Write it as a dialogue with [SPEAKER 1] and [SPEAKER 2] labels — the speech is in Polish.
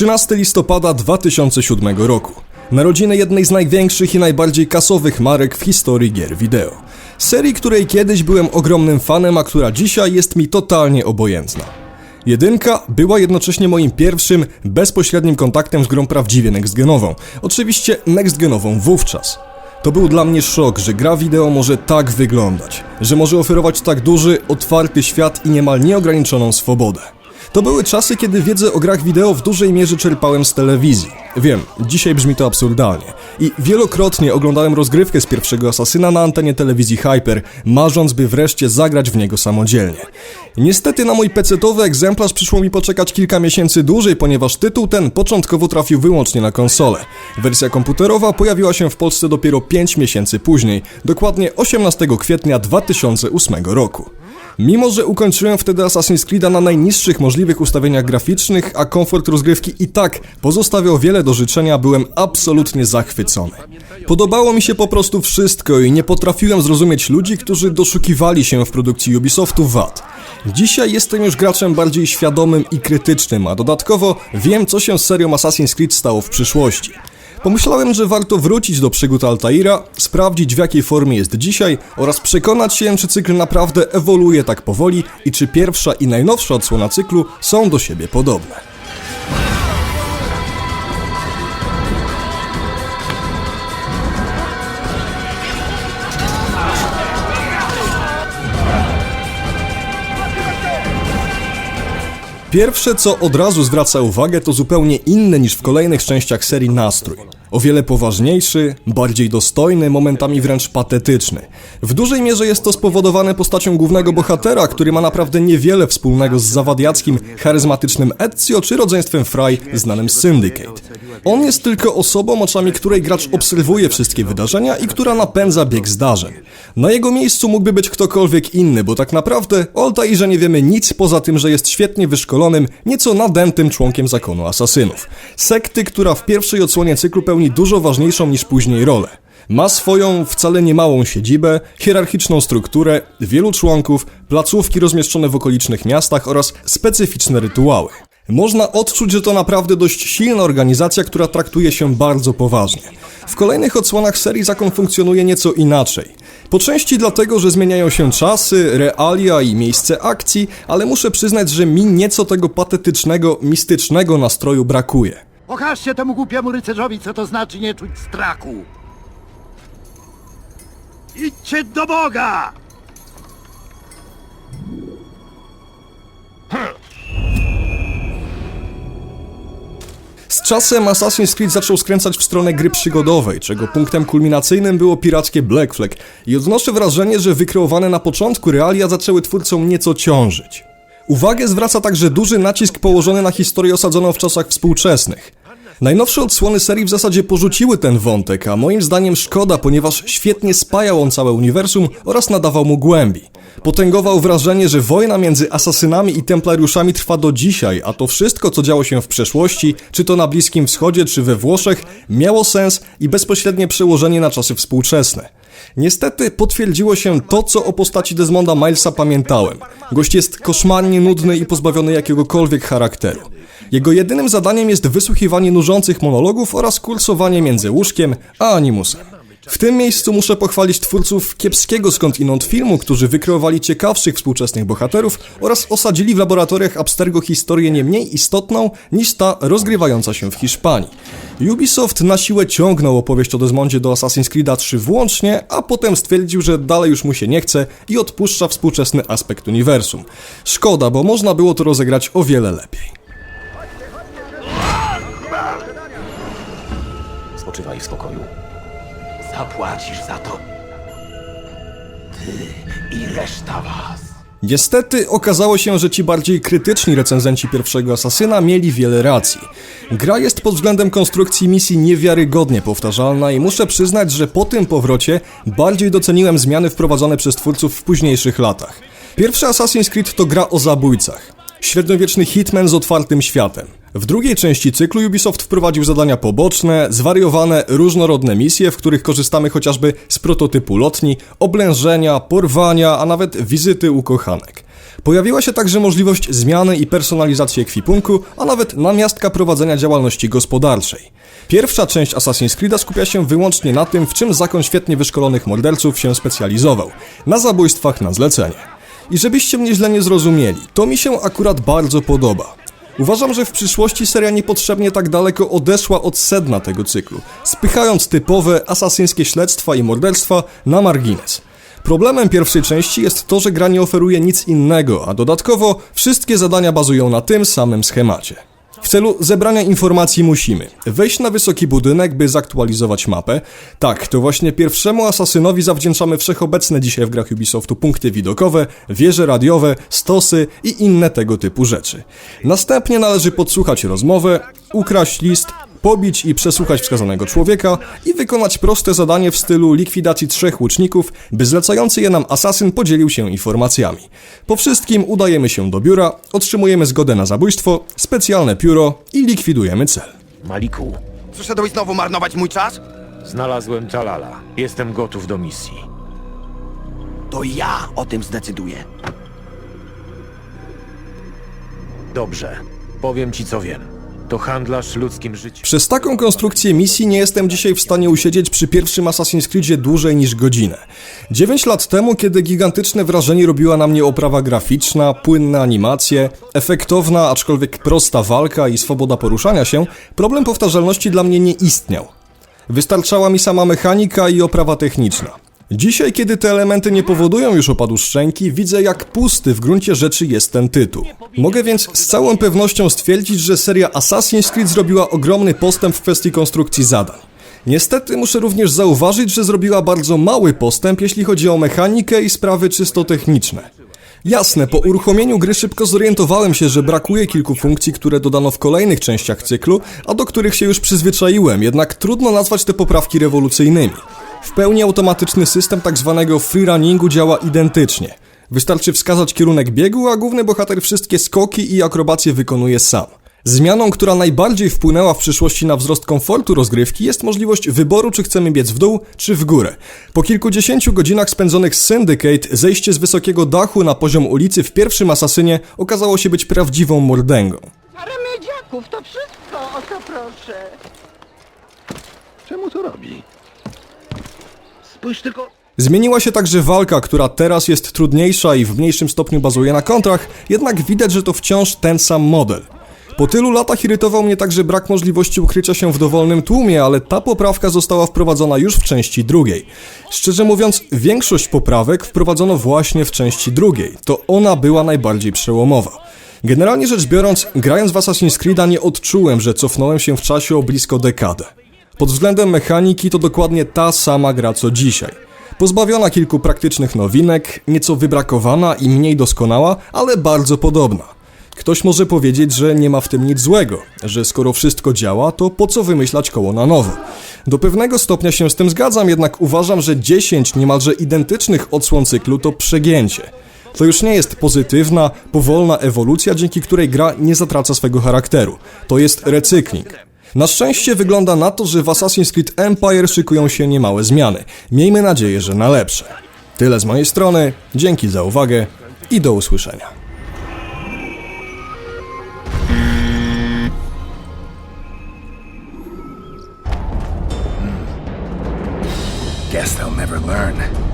[SPEAKER 1] 13 listopada 2007 roku. Narodziny jednej z największych i najbardziej kasowych marek w historii gier wideo. Serii, której kiedyś byłem ogromnym fanem, a która dzisiaj jest mi totalnie obojętna. Jedynka była jednocześnie moim pierwszym, bezpośrednim kontaktem z grą prawdziwie next-genową. Oczywiście next-genową wówczas. To był dla mnie szok, że gra wideo może tak wyglądać, że może oferować tak duży, otwarty świat i niemal nieograniczoną swobodę. To były czasy, kiedy wiedzę o grach wideo w dużej mierze czerpałem z telewizji. Wiem, dzisiaj brzmi to absurdalnie. I wielokrotnie oglądałem rozgrywkę z pierwszego asasyna na antenie telewizji Hyper, marząc by wreszcie zagrać w niego samodzielnie. Niestety na mój pecetowy egzemplarz przyszło mi poczekać kilka miesięcy dłużej, ponieważ tytuł ten początkowo trafił wyłącznie na konsolę. Wersja komputerowa pojawiła się w Polsce dopiero 5 miesięcy później, dokładnie 18 kwietnia 2008 roku. Mimo, że ukończyłem wtedy Assassin's Creed'a na najniższych możliwych ustawieniach graficznych, a komfort rozgrywki i tak pozostawiał wiele do życzenia, byłem absolutnie zachwycony. Podobało mi się po prostu wszystko i nie potrafiłem zrozumieć ludzi, którzy doszukiwali się w produkcji Ubisoftu wad. Dzisiaj jestem już graczem bardziej świadomym i krytycznym, a dodatkowo wiem, co się z serią Assassin's Creed stało w przyszłości. Pomyślałem, że warto wrócić do przygód Altaira, sprawdzić w jakiej formie jest dzisiaj oraz przekonać się, czy cykl naprawdę ewoluuje tak powoli i czy pierwsza i najnowsza odsłona cyklu są do siebie podobne. Pierwsze, co od razu zwraca uwagę, to zupełnie inny niż w kolejnych częściach serii nastrój. O wiele poważniejszy, bardziej dostojny, momentami wręcz patetyczny. W dużej mierze jest to spowodowane postacią głównego bohatera, który ma naprawdę niewiele wspólnego z zawadiackim, charyzmatycznym Ezio czy rodzeństwem Fry znanym z Syndicate. On jest tylko osobą, oczami której gracz obserwuje wszystkie wydarzenia i która napędza bieg zdarzeń. Na jego miejscu mógłby być ktokolwiek inny, bo tak naprawdę o Altairze nie wiemy nic poza tym, że jest świetnie wyszkolonym, nieco nadętym członkiem zakonu asasynów. Sekty, która w pierwszej odsłonie cyklu pełni dużo ważniejszą niż później rolę. Ma swoją wcale nie małą siedzibę, hierarchiczną strukturę, wielu członków, placówki rozmieszczone w okolicznych miastach oraz specyficzne rytuały. Można odczuć, że to naprawdę dość silna organizacja, która traktuje się bardzo poważnie. W kolejnych odsłonach serii zakon funkcjonuje nieco inaczej. Po części dlatego, że zmieniają się czasy, realia i miejsce akcji, ale muszę przyznać, że mi nieco tego patetycznego, mistycznego nastroju brakuje.
[SPEAKER 2] Pokażcie temu głupiemu rycerzowi, co to znaczy nie czuć strachu. Idźcie do Boga!
[SPEAKER 1] Z czasem Assassin's Creed zaczął skręcać w stronę gry przygodowej, czego punktem kulminacyjnym było pirackie Black Flag i odnoszę wrażenie, że wykreowane na początku realia zaczęły twórcom nieco ciążyć. Uwagę zwraca także duży nacisk położony na historię osadzoną w czasach współczesnych. Najnowsze odsłony serii w zasadzie porzuciły ten wątek, a moim zdaniem szkoda, ponieważ świetnie spajał on całe uniwersum oraz nadawał mu głębi. Potęgował wrażenie, że wojna między asasynami i templariuszami trwa do dzisiaj, a to wszystko, co działo się w przeszłości, czy to na Bliskim Wschodzie, czy we Włoszech, miało sens i bezpośrednie przełożenie na czasy współczesne. Niestety potwierdziło się to, co o postaci Desmonda Milesa pamiętałem. Gość jest koszmarnie nudny i pozbawiony jakiegokolwiek charakteru. Jego jedynym zadaniem jest wysłuchiwanie nużących monologów oraz kursowanie między łóżkiem a animusem. W tym miejscu muszę pochwalić twórców kiepskiego skądinąd filmu, którzy wykreowali ciekawszych współczesnych bohaterów oraz osadzili w laboratoriach Abstergo historię nie mniej istotną niż ta rozgrywająca się w Hiszpanii. Ubisoft na siłę ciągnął opowieść o Desmondzie do Assassin's Creed'a 3 włącznie, a potem stwierdził, że dalej już mu się nie chce i odpuszcza współczesny aspekt uniwersum. Szkoda, bo można było to rozegrać o wiele lepiej.
[SPEAKER 3] Spoczywaj w spokoju.
[SPEAKER 2] Zapłacisz za to. Ty i reszta was.
[SPEAKER 1] Niestety okazało się, że ci bardziej krytyczni recenzenci pierwszego Asasyna mieli wiele racji. Gra jest pod względem konstrukcji misji niewiarygodnie powtarzalna i muszę przyznać, że po tym powrocie bardziej doceniłem zmiany wprowadzone przez twórców w późniejszych latach. Pierwszy Assassin's Creed to gra o zabójcach. Średniowieczny hitman z otwartym światem. W drugiej części cyklu Ubisoft wprowadził zadania poboczne, zwariowane, różnorodne misje, w których korzystamy chociażby z prototypu lotni, oblężenia, porwania, a nawet wizyty ukochanek. Pojawiła się także możliwość zmiany i personalizacji ekwipunku, a nawet namiastka prowadzenia działalności gospodarczej. Pierwsza część Assassin's Creed'a skupia się wyłącznie na tym, w czym zakon świetnie wyszkolonych morderców się specjalizował na zabójstwach na zlecenie. I żebyście mnie źle nie zrozumieli, to mi się akurat bardzo podoba. Uważam, że w przyszłości seria niepotrzebnie tak daleko odeszła od sedna tego cyklu, spychając typowe asasyńskie śledztwa i morderstwa na margines. Problemem pierwszej części jest to, że gra nie oferuje nic innego, a dodatkowo wszystkie zadania bazują na tym samym schemacie. W celu zebrania informacji musimy wejść na wysoki budynek, by zaktualizować mapę. Tak, to właśnie pierwszemu asasynowi zawdzięczamy wszechobecne dzisiaj w grach Ubisoftu punkty widokowe, wieże radiowe, stosy i inne tego typu rzeczy. Następnie należy podsłuchać rozmowę, ukraść list, pobić i przesłuchać wskazanego człowieka i wykonać proste zadanie w stylu likwidacji trzech łuczników, by zlecający je nam asasyn podzielił się informacjami. Po wszystkim udajemy się do biura, otrzymujemy zgodę na zabójstwo, specjalne pióro i likwidujemy cel.
[SPEAKER 3] Maliku,
[SPEAKER 4] Przyszedłeś znowu marnować mój czas?
[SPEAKER 3] znalazłem Talala. Jestem gotów do misji.
[SPEAKER 4] To ja o tym zdecyduję.
[SPEAKER 3] Dobrze. Powiem ci co wiem. To handlarz ludzkim życiem.
[SPEAKER 1] Przez taką konstrukcję misji nie jestem dzisiaj w stanie usiedzieć przy pierwszym Assassin's Creedzie dłużej niż godzinę. 9 lat temu, kiedy gigantyczne wrażenie robiła na mnie oprawa graficzna, płynne animacje, efektowna, aczkolwiek prosta walka i swoboda poruszania się, problem powtarzalności dla mnie nie istniał. Wystarczała mi sama mechanika i oprawa techniczna. Dzisiaj, kiedy te elementy nie powodują już opadu szczęki, widzę jak pusty w gruncie rzeczy jest ten tytuł. Mogę więc z całą pewnością stwierdzić, że seria Assassin's Creed zrobiła ogromny postęp w kwestii konstrukcji zadań. Niestety muszę również zauważyć, że zrobiła bardzo mały postęp, jeśli chodzi o mechanikę i sprawy czysto techniczne. Jasne, po uruchomieniu gry szybko zorientowałem się, że brakuje kilku funkcji, które dodano w kolejnych częściach cyklu, a do których się już przyzwyczaiłem, jednak trudno nazwać te poprawki rewolucyjnymi. W pełni automatyczny system tzw. freerunningu działa identycznie. Wystarczy wskazać kierunek biegu, a główny bohater wszystkie skoki i akrobacje wykonuje sam. Zmianą, która najbardziej wpłynęła w przyszłości na wzrost komfortu rozgrywki jest możliwość wyboru, czy chcemy biec w dół, czy w górę. Po kilkudziesięciu godzinach spędzonych z Syndicate, zejście z wysokiego dachu na poziom ulicy w pierwszym asasynie okazało się być prawdziwą mordęgą.
[SPEAKER 5] Parę miedziaków, to wszystko, o to proszę.
[SPEAKER 2] Czemu to robi? Spójrz tylko...
[SPEAKER 1] Zmieniła się także walka, która teraz jest trudniejsza i w mniejszym stopniu bazuje na kontrach, jednak widać, że to wciąż ten sam model. Po tylu latach irytował mnie także brak możliwości ukrycia się w dowolnym tłumie, ale ta poprawka została wprowadzona już w części drugiej. Szczerze mówiąc, większość poprawek wprowadzono właśnie w części drugiej. To ona była najbardziej przełomowa. Generalnie rzecz biorąc, grając w Assassin's Creed'a nie odczułem, że cofnąłem się w czasie o blisko dekadę. Pod względem mechaniki to dokładnie ta sama gra co dzisiaj. Pozbawiona kilku praktycznych nowinek, nieco wybrakowana i mniej doskonała, ale bardzo podobna. Ktoś może powiedzieć, że nie ma w tym nic złego, że skoro wszystko działa, to po co wymyślać koło na nowo? Do pewnego stopnia się z tym zgadzam, jednak uważam, że 10 niemalże identycznych odsłon cyklu to przegięcie. To już nie jest pozytywna, powolna ewolucja, dzięki której gra nie zatraca swego charakteru. To jest recykling. Na szczęście wygląda na to, że w Assassin's Creed Empire szykują się niemałe zmiany. Miejmy nadzieję, że na lepsze. Tyle z mojej strony, dzięki za uwagę i do usłyszenia.
[SPEAKER 4] Guess they'll never learn.